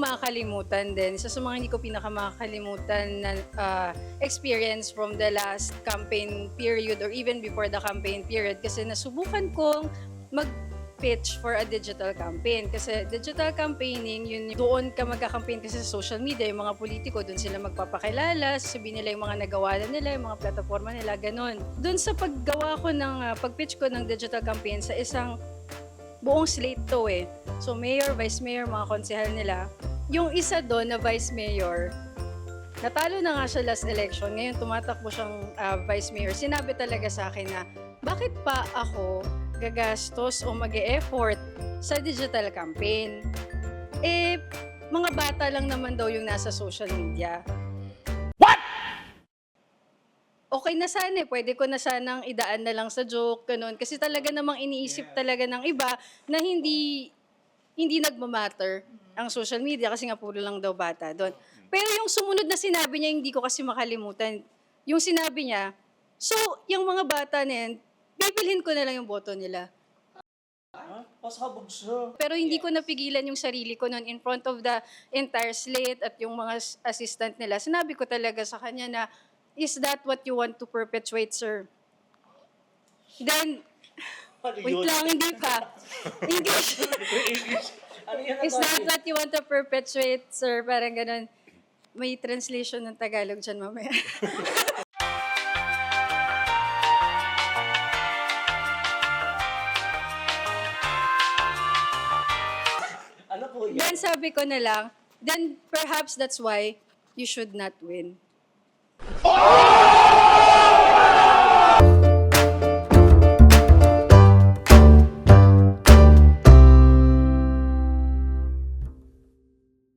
pinakamakakalimutan din, isa sa mga hindi ko pinakamakakalimutan na ah, experience from the last campaign period or even before the campaign period kasi nasubukan kong mag pitch for a digital campaign. Kasi digital campaigning, yun doon ka magka-campaign kasi sa social media, yung mga politiko, doon sila magpapakilala, sasabihin nila yung mga nagawa na nila, yung mga plataforma nila, ganun. Doon sa paggawa ko ng, ah, pag-pitch ko ng digital campaign sa isang buong slate to eh. So mayor, vice mayor, mga konsehal nila. Yung isa doon na vice mayor, natalo na nga siya last election, ngayon tumatakbo siyang ah, vice mayor. Sinabi talaga sa akin na, bakit pa ako gagastos o mag effort sa digital campaign? Eh, mga bata lang naman daw yung nasa social media. okay na sana eh. Pwede ko na sanang idaan na lang sa joke, ganun. Kasi talaga namang iniisip talaga ng iba na hindi hindi nagmamatter ang social media kasi nga puro lang daw bata doon. Pero yung sumunod na sinabi niya, hindi ko kasi makalimutan. Yung sinabi niya, so, yung mga bata na yan, bibilhin ko na lang yung boto nila. Pasabog siya. Pero hindi ko napigilan yung sarili ko noon in front of the entire slate at yung mga s- assistant nila. Sinabi ko talaga sa kanya na, is that what you want to perpetuate, sir? Then, Ano wait yun? lang, hindi pa. English. English. Ano yan? is that what you want to perpetuate, sir? Parang ganun. May translation ng Tagalog dyan mamaya. Ano po then sabi ko na lang, then perhaps that's why you should not win.